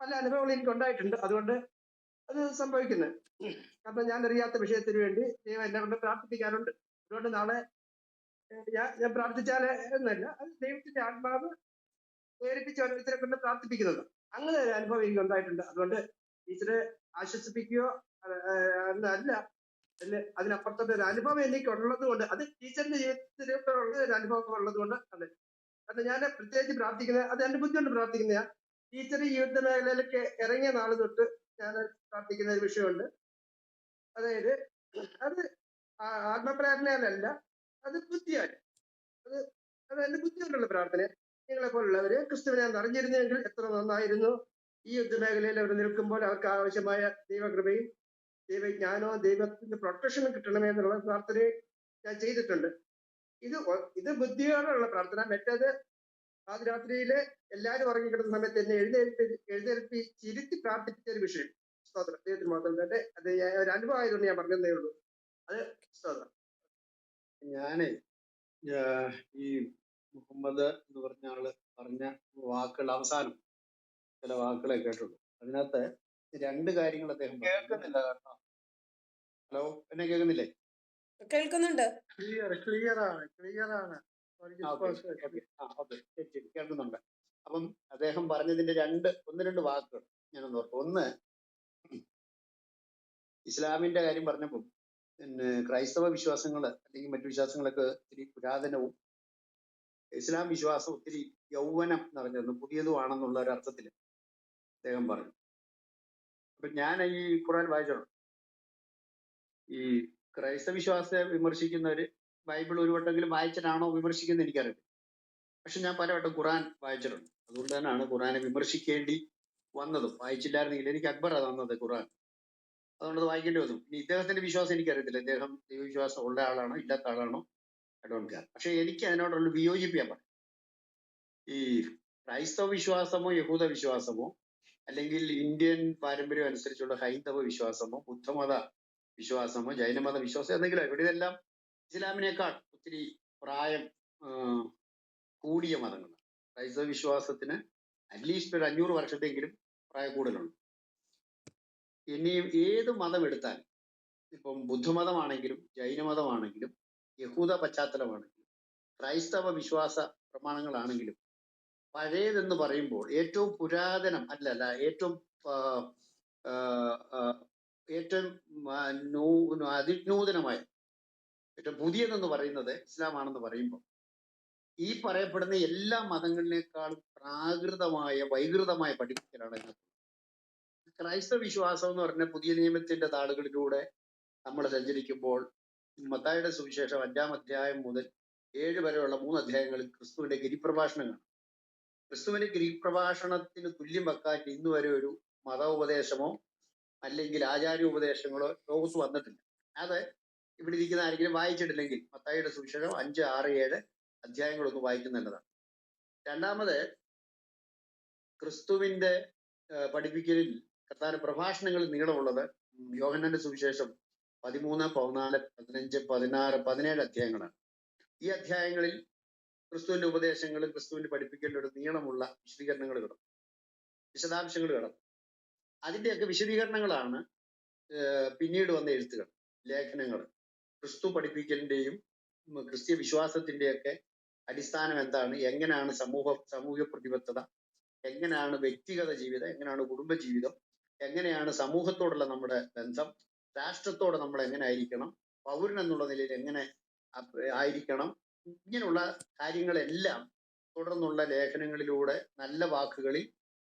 പല അനുഭവങ്ങളും എനിക്ക് ഉണ്ടായിട്ടുണ്ട് അതുകൊണ്ട് അത് സംഭവിക്കുന്നത് കാരണം ഞാൻ അറിയാത്ത വിഷയത്തിന് വേണ്ടി ദൈവം എന്നെ കൊണ്ട് പ്രാർത്ഥിപ്പിക്കാറുണ്ട്. അതുകൊണ്ട് നാളെ ഞാൻ ഞാൻ പ്രാർത്ഥിച്ചാൽ എന്നല്ല അത് ദൈവത്തിന്റെ ആത്മാവ് പ്രേരിപ്പിച്ച് ഓരോരുത്തരെ കൊണ്ട് പ്രാർത്ഥിപ്പിക്കുന്നത്. അങ്ങനെ ഒരു അനുഭവം എനിക്ക് ഉണ്ടായിട്ടുണ്ട്. അതുകൊണ്ട് ടീച്ചറെ ആശ്വസിപ്പിക്കുകയോ അല്ല അതിനപ്പുറത്തുള്ള ഒരു അനുഭവം എനിക്ക് ഉള്ളത് കൊണ്ട് അത് ടീച്ചറിന്റെ ജീവിതത്തിലുള്ള ഒരു അനുഭവം ഉള്ളത് കൊണ്ട് അതെ. കാരണം ഞാൻ പ്രത്യേകിച്ച് പ്രാർത്ഥിക്കുന്നത് അത് എന്റെ ബുദ്ധിമുട്ട് പ്രാർത്ഥിക്കുന്നതാ പ്രാർത്ഥിക്കുന്ന ടീച്ചർ ജീവിത മേഖലയിലൊക്കെ ഇറങ്ങിയ നാൾ തൊട്ട് ഞാൻ പ്രാർത്ഥിക്കുന്ന ഒരു വിഷയമുണ്ട്. അതായത് അത് ആ- അത് ബുദ്ധിയാണ്. അത് അത് എന്റെ ബുദ്ധി കൊണ്ടുള്ള പ്രാർത്ഥന. നിങ്ങളെ പോലുള്ളവര് ക്രിസ്തുവിനെ അറിഞ്ഞിരുന്നെങ്കിൽ എത്ര നന്നായിരുന്നു. ഈ യുദ്ധമേഖലയിൽ അവർ നിൽക്കുമ്പോൾ അവർക്ക് ആവശ്യമായ ദൈവകൃപയും ദൈവജ്ഞാനവും ദൈവത്തിന്റെ പ്രൊട്ടക്ഷനും കിട്ടണമേ എന്നുള്ള പ്രാർത്ഥന ഞാൻ ചെയ്തിട്ടുണ്ട്. ഇത് ഇത് ബുദ്ധിയോടുള്ള പ്രാർത്ഥന. മറ്റേത് പാതിരാത്രിയിൽ എല്ലാവരും ഉറങ്ങിക്കിടന്ന സമയത്ത് എന്നെ എഴുന്നേൽപ്പി എഴുന്നേൽപ്പി ചിരുത്തി പ്രാർത്ഥിപ്പിച്ച ഒരു വിഷയം. സ്തോത്രം. ദൈവത്തിന് മാത്രം തന്നെ അത് ഞാൻ ഒരു അനുഭവം ആയതുകൊണ്ട് ഞാൻ പറഞ്ഞതേ ഉള്ളൂ. അത് സ്തോത്രം. ഞാനേ ഈ മുഹമ്മദ് എന്ന് പറഞ്ഞ ആൾ പറഞ്ഞ വാക്കുകൾ അവസാനം ചില വാക്കുകളെ കേട്ടുള്ളൂ. അതിനകത്ത് രണ്ട് കാര്യങ്ങൾ അദ്ദേഹം കേൾക്കുന്നില്ല കേട്ടോ. ഹലോ എന്നെ കേൾക്കുന്നില്ലേ? കേൾക്കുന്നുണ്ട്. ക്ലിയർ ക്ലിയർ ആണ് ക്ലിയർ ആണ്. കേൾക്കുന്നുണ്ട്. അപ്പം അദ്ദേഹം പറഞ്ഞതിന്റെ രണ്ട് ഒന്ന് രണ്ട് വാക്കുകൾ ഞാനൊന്ന് ഓർത്തു ഒന്ന് ഇസ്ലാമിന്റെ കാര്യം പറഞ്ഞപ്പോൾ പിന്നെ ക്രൈസ്തവ വിശ്വാസങ്ങൾ അല്ലെങ്കിൽ മറ്റു വിശ്വാസങ്ങളൊക്കെ ഒത്തിരി പുരാതനവും ഇസ്ലാം വിശ്വാസം ഒത്തിരി യൗവനം നിറഞ്ഞതും പുതിയതുമാണെന്നുള്ള ഒരു അർത്ഥത്തിൽ അദ്ദേഹം പറഞ്ഞു. അപ്പൊ ഞാൻ ഈ ഖുറാൻ വായിച്ചോളൂ. ഈ ക്രൈസ്തവ വിശ്വാസത്തെ വിമർശിക്കുന്നവര് ബൈബിൾ ഒരു വട്ടെങ്കിലും വായിച്ചിട്ടാണോ വിമർശിക്കുന്നത് എനിക്കറിയില്ല. പക്ഷെ ഞാൻ പലവട്ടം ഖുറാൻ വായിച്ചിട്ടുണ്ട്. അതുകൊണ്ട് തന്നെയാണ് ഖുറാനെ വിമർശിക്കേണ്ടി വന്നതും. വായിച്ചില്ലായിരുന്നെങ്കിൽ എനിക്ക് ആണ് തന്നത് ഖുറാൻ അതുകൊണ്ട് അത് വായിക്കേണ്ടി വന്നു. ഇനി ഇദ്ദേഹത്തിന്റെ വിശ്വാസം എനിക്കറിയത്തില്ല. ഇദ്ദേഹം ദൈവവിശ്വാസം ഉള്ള ആളാണോ ഇല്ലാത്ത ആളാണോ? ഐ ഡോണ്ട് കെയർ പക്ഷെ എനിക്ക് അതിനോടുള്ള വിയോജിപ്പ് ഞാൻ പറയും. ഈ ക്രൈസ്തവ വിശ്വാസമോ യഹൂദ വിശ്വാസമോ അല്ലെങ്കിൽ ഇന്ത്യൻ പാരമ്പര്യം അനുസരിച്ചുള്ള ഹൈന്ദവ വിശ്വാസമോ ബുദ്ധമത വിശ്വാസമോ ജൈനമത വിശ്വാസമോ എന്തെങ്കിലും ആയിക്കോട്ടെ. ഇതെല്ലാം ഇസ്ലാമിനേക്കാൾ ഒത്തിരി പ്രായം കൂടിയ മതങ്ങളാണ്. ക്രൈസ്തവ വിശ്വാസത്തിന് അറ്റ്ലീസ്റ്റ് ഒരു അഞ്ഞൂറ് വർഷത്തെങ്കിലും പ്രായ കൂടുതലുണ്ട്. ഇനി ഏത് മതം എടുത്താലും ഇപ്പം ബുദ്ധമതമാണെങ്കിലും ജൈനമതമാണെങ്കിലും യഹൂദ പശ്ചാത്തലമാണെങ്കിലും ക്രൈസ്തവ വിശ്വാസ പ്രമാണങ്ങളാണെങ്കിലും പഴയതെന്ന് പറയുമ്പോൾ ഏറ്റവും പുരാതനം അല്ല അല്ല ഏറ്റവും ഏറ്റവും അതിനൂതനമായ ഏറ്റവും പുതിയതെന്ന് പറയുന്നത് ഇസ്ലാം ആണെന്ന് പറയുമ്പോൾ ഈ പറയപ്പെടുന്ന എല്ലാ മതങ്ങളിനേക്കാളും പ്രാകൃതമായ വൈകൃതമായ പഠിപ്പിക്കലാണ് ക്രൈസ്തവ വിശ്വാസം എന്ന് പറഞ്ഞ പുതിയ നിയമത്തിന്റെ താളുകളിലൂടെ നമ്മൾ സഞ്ചരിക്കുമ്പോൾ മത്തായുടെ സുവിശേഷം അഞ്ചാം അധ്യായം മുതൽ ഏഴ് വരെയുള്ള മൂന്ന് അധ്യായങ്ങളിൽ ക്രിസ്തുവിന്റെ ഗിരിപ്രഭാഷണങ്ങൾ. ക്രിസ്തുവിന്റെ ഗിരിപ്രഭാഷണത്തിന് തുല്യം വെക്കാൻ ഇന്ന് വരെ ഒരു മതോപദേശമോ അല്ലെങ്കിൽ ആചാര്യോപദേശങ്ങളോ ലോകത്ത് വന്നിട്ടില്ല. അത് ഇവിടെ ഇരിക്കുന്ന ആരെങ്കിലും വായിച്ചിട്ടില്ലെങ്കിൽ മത്തായിയുടെ സുവിശേഷം അഞ്ച് ആറ് ഏഴ് അധ്യായങ്ങളൊന്ന് വായിക്കുന്നതാണ് രണ്ടാമത് ക്രിസ്തുവിന്റെ പഠിപ്പിക്കലിൽ കർത്താന പ്രഭാഷണങ്ങൾ നീളമുള്ളത് യോഹന്നന്റെ സുവിശേഷം പതിമൂന്ന് പതിനാല് പതിനഞ്ച് പതിനാറ് പതിനേഴ് അധ്യായങ്ങളാണ്. ഈ അധ്യായങ്ങളിൽ ക്രിസ്തുവിന്റെ ഉപദേശങ്ങൾ ക്രിസ്തുവിന്റെ പഠിപ്പിക്കേണ്ട ഒരു നീളമുള്ള വിശദീകരണങ്ങൾ കിടന്നു വിശദാംശങ്ങൾ കിടന്നു അതിന്റെയൊക്കെ വിശദീകരണങ്ങളാണ് പിന്നീട് വന്ന എഴുത്തുകൾ ലേഖനങ്ങൾ. ക്രിസ്തു പഠിപ്പിക്കലിന്റെയും ക്രിസ്തീയ വിശ്വാസത്തിന്റെയൊക്കെ അടിസ്ഥാനം എന്താണ്? എങ്ങനെയാണ് സമൂഹ സാമൂഹ്യ പ്രതിബദ്ധത? എങ്ങനെയാണ് വ്യക്തിഗത ജീവിതം? എങ്ങനെയാണ് കുടുംബ ജീവിതം എങ്ങനെയാണ് സമൂഹത്തോടുള്ള നമ്മുടെ ബന്ധം? രാഷ്ട്രത്തോട് നമ്മൾ എങ്ങനെ ആയിരിക്കണം പൗരൻ എന്നുള്ള നിലയിൽ എങ്ങനെ ആയിരിക്കണം? ഇങ്ങനെയുള്ള കാര്യങ്ങളെല്ലാം തുടർന്നുള്ള ലേഖനങ്ങളിലൂടെ നല്ല വാക്കുകളിൽ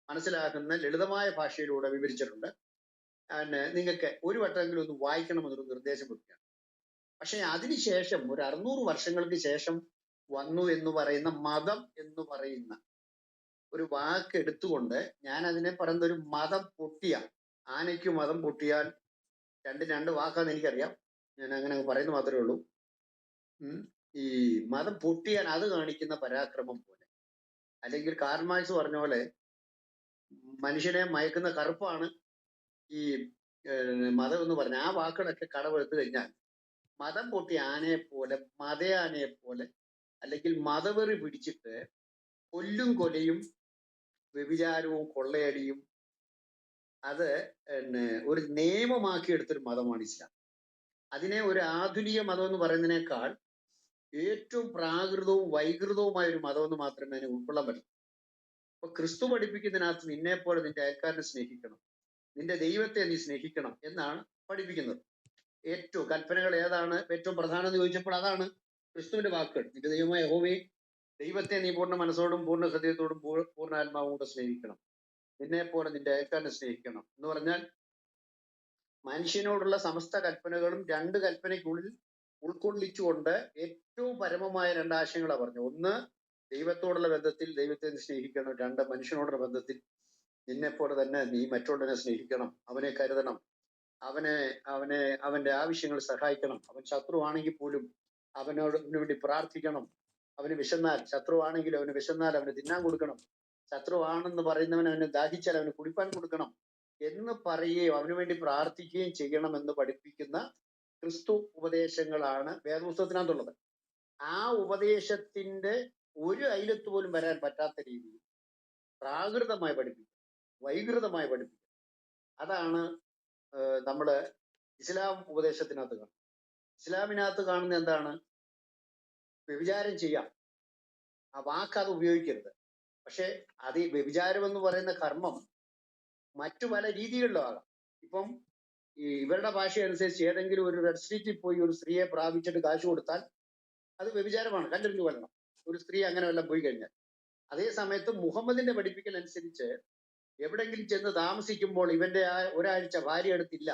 മനസ്സിലാക്കുന്ന ലളിതമായ ഭാഷയിലൂടെ വിവരിച്ചിട്ടുണ്ട്. പിന്നെ നിങ്ങൾക്ക് ഒരു വട്ടമെങ്കിലും ഒന്ന് വായിക്കണമെന്നൊരു നിർദ്ദേശം കൊടുക്കുകയാണ്. പക്ഷെ അതിനുശേഷം ഒരു അറുന്നൂറ് വർഷങ്ങൾക്ക് ശേഷം വന്നു എന്ന് പറയുന്ന മതം എന്ന് പറയുന്ന ഒരു വാക്ക് എടുത്തുകൊണ്ട് ഞാൻ അതിനെ പറയുന്ന ഒരു മതം പൊട്ടിയ ആനയ്ക്ക് മതം പൊട്ടിയാൽ രണ്ട് രണ്ട് വാക്കാന്ന് എനിക്കറിയാം. ഞാൻ അങ്ങനെ അങ്ങ് പറയുന്നത് മാത്രമേ ഉള്ളൂ. ഈ മതം പൊട്ടിയാൽ അത് കാണിക്കുന്ന പരാക്രമം പോലെ. അല്ലെങ്കിൽ കാർമാക്സ് പറഞ്ഞ പോലെ മനുഷ്യനെ മയക്കുന്ന കറുപ്പാണ് ഈ മതം എന്ന് പറഞ്ഞ ആ വാക്കുകളൊക്കെ കടമെടുത്തു കഴിഞ്ഞാൽ മതം പൊട്ടിയ ആനയെ പോലെ മതയാനയെ പോലെ അല്ലെങ്കിൽ മതവെറി പിടിച്ചിട്ട് കൊല്ലും കൊലയും വ്യഭിചാരവും കൊള്ളയടിയും അത് പിന്നെ ഒരു നിയമമാക്കി എടുത്തൊരു മതമാണ് ഇസ്ലാം. അതിനെ ഒരു ആധുനിക മതം എന്ന് പറയുന്നതിനേക്കാൾ ഏറ്റവും പ്രാകൃതവും വൈകൃതവുമായ ഒരു മതം എന്ന് മാത്രമേ അതിനെ ഉൾക്കൊള്ളാൻ പറ്റൂ. അപ്പൊ ക്രിസ്തു പഠിപ്പിക്കുന്നതിനകത്ത് നിന്നെപ്പോലെ നിന്റെ അയൽക്കാരനെ സ്നേഹിക്കണം. നിന്റെ ദൈവത്തെ നീ സ്നേഹിക്കണം എന്നാണ് പഠിപ്പിക്കുന്നത്. ഏറ്റവും കൽപ്പനകൾ ഏതാണ്? ഏറ്റവും പ്രധാനം എന്ന് ചോദിച്ചപ്പോൾ അതാണ് ക്രിസ്തുവിന്റെ വാക്കുകൾ. നിന്റെ ദൈവമായ യഹോവയെ ദൈവത്തെ നീ പൂർണ മനസ്സോടും പൂർണ ഹൃദയത്തോടും പൂർണ ആത്മാവും കൂടെ സ്നേഹിക്കണം. നിന്നെ പോലെ നിന്റെ അയൽക്കാരനെ സ്നേഹിക്കണം. എന്ന് പറഞ്ഞാൽ മനുഷ്യനോടുള്ള സമസ്ത കൽപ്പനകളും രണ്ട് കൽപ്പനയ്ക്കുള്ളിൽ ഉൾക്കൊള്ളിച്ചുകൊണ്ട് ഏറ്റവും പരമമായ രണ്ട് ആശയങ്ങളാണ് പറഞ്ഞു ഒന്ന് ദൈവത്തോടുള്ള ബന്ധത്തിൽ ദൈവത്തെ സ്നേഹിക്കണം. രണ്ട് മനുഷ്യനോടുള്ള ബന്ധത്തിൽ നിന്നെപ്പോലെ തന്നെ നീ മറ്റുള്ളവനെ സ്നേഹിക്കണം. അവനെ കരുതണം. അവനെ അവനെ അവന്റെ ആവശ്യങ്ങൾ സഹായിക്കണം. അവൻ ശത്രുവാണെങ്കിൽ പോലും അവനോട് വേണ്ടി പ്രാർത്ഥിക്കണം. അവന് വിശന്നാൽ ശത്രുവാണെങ്കിൽ അവന് വിശന്നാൽ അവന് തിന്നാൻ കൊടുക്കണം. ശത്രുവാണെന്ന് പറയുന്നവൻ അവന് ദാഹിച്ചാൽ അവന് കുടിപ്പാൻ കൊടുക്കണം എന്ന് പറയുകയും അവന് വേണ്ടി പ്രാർത്ഥിക്കുകയും ചെയ്യണം എന്ന് പഠിപ്പിക്കുന്ന ക്രിസ്തു ഉപദേശങ്ങളാണ് വേദപുസ്തകത്തിനകത്തുള്ളത്. ആ ഉപദേശത്തിന്റെ ഒരു അയിലത്ത് പോലും വരാൻ പറ്റാത്ത രീതിയിൽ പ്രാകൃതമായി പഠിപ്പിക്കും വൈകൃതമായി പഠിപ്പിക്കും അതാണ് നമ്മൾ ഇസ്ലാം ഉപദേശത്തിനകത്ത് കാണുന്നത്. ഇസ്ലാമിനകത്ത് കാണുന്ന എന്താണ്? വ്യഭിചാരം ചെയ്യാം. ആ വാക്ക് അത് ഉപയോഗിക്കരുത്. പക്ഷെ അത് ഈ വ്യഭിചാരം എന്ന് പറയുന്ന കർമ്മം മറ്റു പല രീതികളിലും ആകാം. ഇപ്പം ഇവരുടെ ഭാഷ അനുസരിച്ച് ഏതെങ്കിലും ഒരു റെഡ് സ്ട്രീറ്റിൽ പോയി ഒരു സ്ത്രീയെ പ്രാപിച്ചിട്ട് കാശ് കൊടുത്താൽ അത് വ്യഭിചാരമാണ്. കല്ലെറിഞ്ഞു വരണം ഒരു സ്ത്രീ അങ്ങനെ വല്ലതും പോയി കഴിഞ്ഞാൽ. അതേ സമയത്ത് മുഹമ്മദിന്റെ പഠിപ്പിക്കൽ അനുസരിച്ച് എവിടെങ്കിലും ചെന്ന് താമസിക്കുമ്പോൾ ഇവന്റെ ആ ഒരാഴ്ച ഭാര്യ എടുത്തില്ല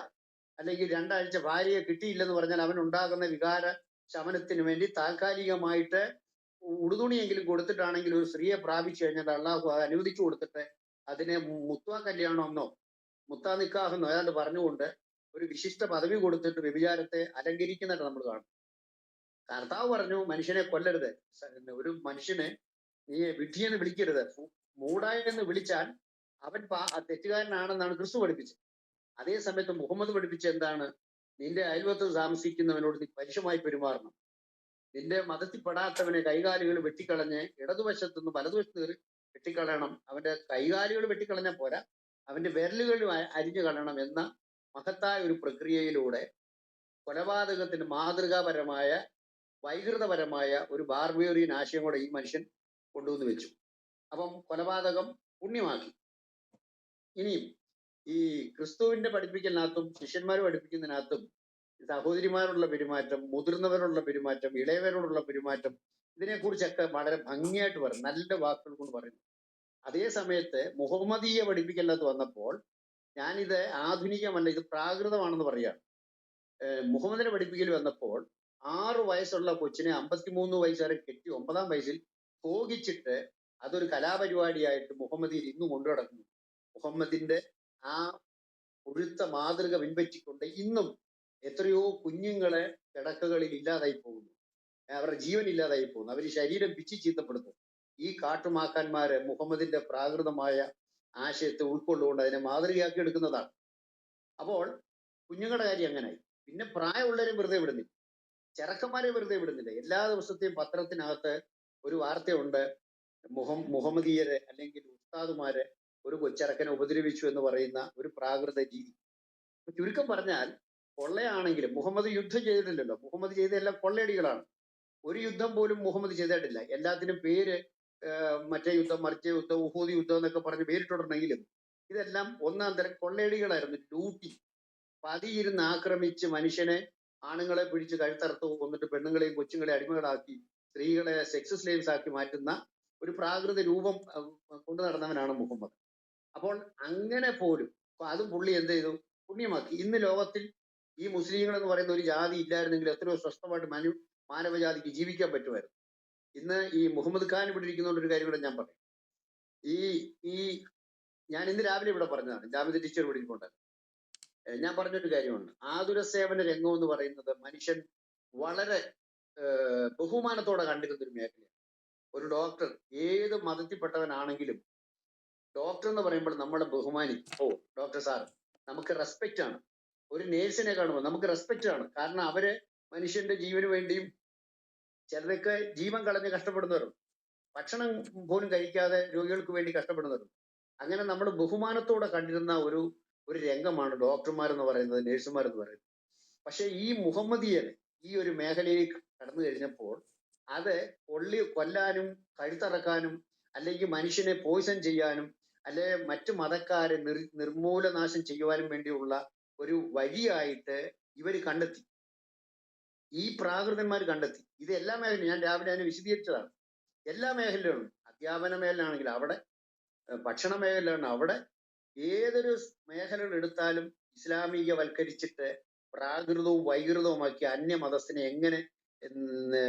അല്ലെങ്കിൽ രണ്ടാഴ്ച ഭാര്യയെ കിട്ടിയില്ലെന്ന് പറഞ്ഞാൽ അവൻ ഉണ്ടാകുന്ന വികാര ശമനത്തിന് വേണ്ടി താൽക്കാലികമായിട്ട് ഉടുതുണിയെങ്കിലും കൊടുത്തിട്ടാണെങ്കിൽ ഒരു സ്ത്രീയെ പ്രാപിച്ചു കഴിഞ്ഞാൽ അള്ളാഹു അത് അനുവദിച്ചു കൊടുത്തിട്ട് അതിനെ മുത്വ കല്യാണമെന്നോ മുത്താ നിക്കാഹെന്നോ ഏതാണ്ട് പറഞ്ഞുകൊണ്ട് ഒരു വിശിഷ്ട പദവി കൊടുത്തിട്ട് വ്യഭിചാരത്തെ അലങ്കരിക്കുന്നതായിട്ട് നമ്മൾ കാണും. കർത്താവ് പറഞ്ഞു മനുഷ്യനെ കൊല്ലരുത്. ഒരു മനുഷ്യനെ നീ വിഡ്ഢിയെന്ന് വിളിക്കരുത്. മൂടായെന്ന് വിളിച്ചാൽ അവൻ പാ- തെറ്റുകാരനാണെന്നാണ് ക്രിസ്തു പഠിപ്പിച്ചത്. അതേ സമയത്ത് മുഹമ്മദ് പഠിപ്പിച്ച എന്താണ്? നിന്റെ അയൽവത്ത് താമസിക്കുന്നവനോട് നീ പരുഷമായി പെരുമാറണം. നിന്റെ മതത്തിൽ പെടാത്തവനെ കൈകാലുകൾ വെട്ടിക്കളഞ്ഞ് ഇടതുവശത്തു നിന്ന് വലതുവശത്ത് കയറി വെട്ടിക്കളയണം. അവന്റെ കൈകാലുകൾ വെട്ടിക്കളഞ്ഞാൽ പോരാ. അവന്റെ വിരലുകൾ അരിഞ്ഞു കളയണം എന്ന മഹത്തായ ഒരു പ്രക്രിയയിലൂടെ കൊലപാതകത്തിന്റെ മാതൃകാപരമായ വൈകൃതപരമായ ഒരു ബാർബേറിയൻ ആശയം കൂടെ ഈ മനുഷ്യൻ കൊണ്ടുവന്ന് വെച്ചു. അപ്പം കൊലപാതകം പുണ്യമാക്കി. ഇനിയും ഈ ക്രിസ്തുവിന്റെ പഠിപ്പിക്കലിനകത്തും ശിഷ്യന്മാർ പഠിപ്പിക്കുന്നതിനകത്തും സഹോദരിമാരോടുള്ള പെരുമാറ്റം മുതിർന്നവരോടുള്ള പെരുമാറ്റം ഇളയവരോടുള്ള പെരുമാറ്റം ഇതിനെക്കുറിച്ചൊക്കെ വളരെ ഭംഗിയായിട്ട് പറയും നല്ല വാക്കുകൾ കൊണ്ട് പറയുന്നു. അതേ സമയത്ത് മുഹമ്മദീയ പഠിപ്പിക്കലിനകത്ത് വന്നപ്പോൾ ഞാനിത് ആധുനികമല്ല ഇത് പ്രാകൃതമാണെന്ന് പറയാം മുഹമ്മദിനെ പഠിപ്പിക്കൽ വന്നപ്പോൾ ആറു വയസ്സുള്ള കൊച്ചിനെ അമ്പത്തിമൂന്ന് വയസ്സ് വരെ കെട്ടി ഒമ്പതാം വയസ്സിൽ പോകിച്ചിട്ട് അതൊരു കലാപരിപാടിയായിട്ട് മുഹമ്മദിയിൽ ഇന്നും കൊണ്ടു നടക്കുന്നു മുഹമ്മദിന്റെ ആ ഒഴുത്ത മാതൃക പിൻപറ്റിക്കൊണ്ട് ഇന്നും എത്രയോ കുഞ്ഞുങ്ങളെ കിടക്കകളിൽ ഇല്ലാതായി പോകുന്നു. അവരുടെ ജീവൻ ഇല്ലാതായി പോകുന്നു. അവർ ശരീരം പിച്ചി ചീത്തപ്പെടുത്തും ഈ കാട്ടുമാക്കാന്മാര് മുഹമ്മദിന്റെ പ്രാകൃതമായ ആശയത്തെ ഉൾക്കൊള്ളുകൊണ്ട് അതിനെ മാതൃകയാക്കി എടുക്കുന്നതാണ്. അപ്പോൾ കുഞ്ഞുങ്ങളുടെ കാര്യം അങ്ങനായി. പിന്നെ പ്രായമുള്ളവരെ വെറുതെ വിടുന്നില്ല. ചെറുക്കന്മാരെ വെറുതെ വിടുന്നില്ല. എല്ലാ ദിവസത്തെയും പത്രത്തിനകത്ത് ഒരു വാർത്തയുണ്ട്. മുഹം മുഹമ്മദീയരെ അല്ലെങ്കിൽ ഉസ്താദുമാരെ ഒരു കൊച്ചറക്കനെ ഉപദ്രവിച്ചു എന്ന് പറയുന്ന ഒരു പ്രാകൃത രീതി. ചുരുക്കം പറഞ്ഞാൽ കൊള്ളയാണെങ്കിലും മുഹമ്മദ് യുദ്ധം ചെയ്തിട്ടില്ലല്ലോ. മുഹമ്മദ് ചെയ്തതെല്ലാം കൊള്ളയടികളാണ്. ഒരു യുദ്ധം പോലും മുഹമ്മദ് ചെയ്തിട്ടില്ല. എല്ലാത്തിനും പേര് മറ്റേ യുദ്ധം മറിച്ച യുദ്ധം ഉഹൂദ് യുദ്ധം എന്നൊക്കെ പറഞ്ഞ് പേരിട്ടുണ്ടെങ്കിലും ഇതെല്ലാം ഒന്നാം തരം കൊള്ളയടികളായിരുന്നു. ലൂട്ടി. പതിയിരുന്ന് ആക്രമിച്ച് മനുഷ്യനെ ആണുങ്ങളെ പിടിച്ച് കഴുത്തറുത്ത് കൊന്നിട്ട് പെണ്ണുങ്ങളെയും കൊച്ചുങ്ങളെയും അടിമകളാക്കി സ്ത്രീകളെ സെക്സ് സ്ലേവ്സ് ആക്കി മാറ്റുന്ന ഒരു പ്രാകൃത രൂപം കൊണ്ടു നടന്നവനാണ് മുഹമ്മദ്. അപ്പോൾ അങ്ങനെ പോലും അപ്പൊ അതും പുള്ളി എന്ത് ചെയ്തു? പുണ്യമാക്കി. ഇന്ന് ലോകത്തിൽ ഈ മുസ്ലിങ്ങൾ എന്ന് പറയുന്ന ഒരു ജാതി ഇല്ലായിരുന്നെങ്കിൽ എത്രയോ സ്വസ്ഥമായിട്ട് മനു മാനവജാതിക്ക് ജീവിക്കാൻ പറ്റുമായിരുന്നു. ഇന്ന് ഈ മുഹമ്മദ് ഖാൻ ഇവിടെ ഇരിക്കുന്നതുകൊണ്ട് ഒരു കാര്യം കൂടെ ഞാൻ പറയാം. ഈ ഈ ഞാൻ ഇന്ന് രാവിലെ ഇവിടെ പറഞ്ഞതാണ് ജാമ്യത്തെ ടീച്ചർ ഇവിടെ ഇരിപ്പുണ്ട്. ഏഹ് ഞാൻ പറഞ്ഞൊരു കാര്യമാണ് ആതുര സേവന രംഗം എന്ന് പറയുന്നത് മനുഷ്യൻ വളരെ ബഹുമാനത്തോടെ കണ്ടിരുന്ന ഒരു മേഖലയാണ്. ഒരു ഡോക്ടർ ഏത് മതത്തിൽപ്പെട്ടവനാണെങ്കിലും ഡോക്ടർ എന്ന് പറയുമ്പോൾ നമ്മളെ ബഹുമാനി. ഓ. ഡോക്ടർ സാർ നമുക്ക് റെസ്പെക്റ്റ് ആണ്. ഒരു നേഴ്സിനെ കാണുമ്പോൾ നമുക്ക് റെസ്പെക്റ്റ് ആണ്. കാരണം അവർ മനുഷ്യന്റെ ജീവന് വേണ്ടിയും ചിലരൊക്കെ ജീവൻ കളഞ്ഞ് കഷ്ടപ്പെടുന്നവരുണ്ട് ഭക്ഷണം പോലും കഴിക്കാതെ രോഗികൾക്ക് വേണ്ടി കഷ്ടപ്പെടുന്നവരുണ്ട് അങ്ങനെ നമ്മൾ ബഹുമാനത്തോടെ കണ്ടിരുന്ന ഒരു ഒരു രംഗമാണ് ഡോക്ടർമാർ എന്ന് പറയുന്നത് നേഴ്സുമാർ എന്ന് പറയുന്നത്. പക്ഷെ ഈ മുഹമ്മദിയൻ ഈ ഒരു മേഖലയിലേക്ക് കടന്നു കഴിഞ്ഞപ്പോൾ അത് കൊള്ളി കൊല്ലാനും കഴുത്തറക്കാനും അല്ലെങ്കിൽ മനുഷ്യനെ പോയിസൺ ചെയ്യാനും അല്ലെ മറ്റു മതക്കാരെ നിർ നിർമൂലനാശം ചെയ്യുവാനും വേണ്ടിയുള്ള ഒരു വഴിയായിട്ട് ഇവർ കണ്ടെത്തി. ഈ പ്രാകൃതന്മാർ കണ്ടെത്തി. ഇത് എല്ലാ മേഖലയും ഞാൻ രാവിലെ അതിനെ വിശദീകരിച്ചതാണ്. എല്ലാ മേഖലയിലും അധ്യാപന മേഖലയാണെങ്കിൽ അവിടെ ഭക്ഷണ മേഖലയാണ് അവിടെ ഏതൊരു മേഖലകൾ എടുത്താലും ഇസ്ലാമികവൽക്കരിച്ചിട്ട് പ്രാകൃതവും വൈകൃതവുമാക്കി അന്യമതസ്ഥനെ എങ്ങനെ എന്ന്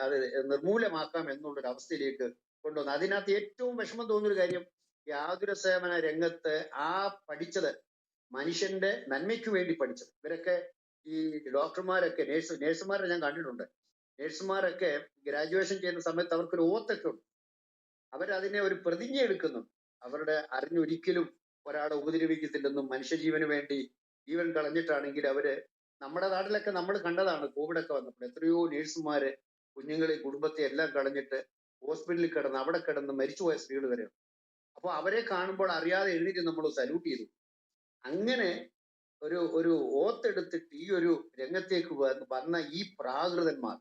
അത് നിർമൂലമാക്കാം എന്നുള്ളൊരു അവസ്ഥയിലേക്ക് കൊണ്ടുവന്നു. അതിനകത്ത് ഏറ്റവും വിഷമം തോന്നിയൊരു കാര്യം ഈ ആതുര സേവന രംഗത്ത് ആ പഠിച്ചത് മനുഷ്യന്റെ നന്മയ്ക്ക് വേണ്ടി പഠിച്ചത്. ഇവരൊക്കെ ഈ ഡോക്ടർമാരൊക്കെ നേഴ്സ് നേഴ്സുമാരെ ഞാൻ കണ്ടിട്ടുണ്ട്. നേഴ്സുമാരൊക്കെ ഗ്രാജുവേഷൻ ചെയ്യുന്ന സമയത്ത് അവർക്കൊരു ഓത്തൊക്കെ ഉണ്ട്. അവരതിനെ ഒരു പ്രതിജ്ഞ എടുക്കുന്നു അവരുടെ അറിഞ്ഞൊരിക്കലും ഒരാളെ ഉപദ്രവിക്കത്തില്ലെന്നും മനുഷ്യജീവന് വേണ്ടി ജീവൻ കളഞ്ഞിട്ടാണെങ്കിൽ അവർ നമ്മുടെ നാട്ടിലൊക്കെ നമ്മൾ കണ്ടതാണ് കോവിഡ് ഒക്കെ വന്നപ്പോൾ. എത്രയോ നേഴ്സുമാര് കുഞ്ഞുങ്ങളെ കുടുംബത്തെ എല്ലാം കളഞ്ഞിട്ട് ഹോസ്പിറ്റലിൽ കിടന്ന് അവിടെ കിടന്ന് മരിച്ചുപോയ സ്ത്രീകൾ വരെയുണ്ട്. അപ്പോൾ അവരെ കാണുമ്പോൾ അറിയാതെ എഴുന്നേറ്റ് നമ്മൾ സല്യൂട്ട് ചെയ്തു. അങ്ങനെ ഒരു ഒരു ഓത്തെടുത്തിട്ട് ഈ ഒരു രംഗത്തേക്ക് വന്ന ഈ പ്രാകൃതന്മാർ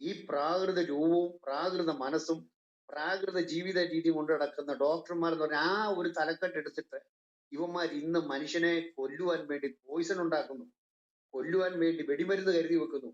ഈ പ്രാകൃത രൂപവും പ്രാകൃത മനസ്സും പ്രാകൃത ജീവിത രീതി കൊണ്ട് നടക്കുന്ന ഡോക്ടർമാർ എന്ന് പറഞ്ഞാൽ ആ ഒരു തലക്കെട്ട് എടുത്തിട്ട് ഇവന്മാർ ഇന്ന് മനുഷ്യനെ കൊല്ലുവാൻ വേണ്ടി പോയിസൺ ഉണ്ടാക്കുന്നു. കൊല്ലുവാൻ വേണ്ടി വെടിമരുന്ന് കരുതി വെക്കുന്നു.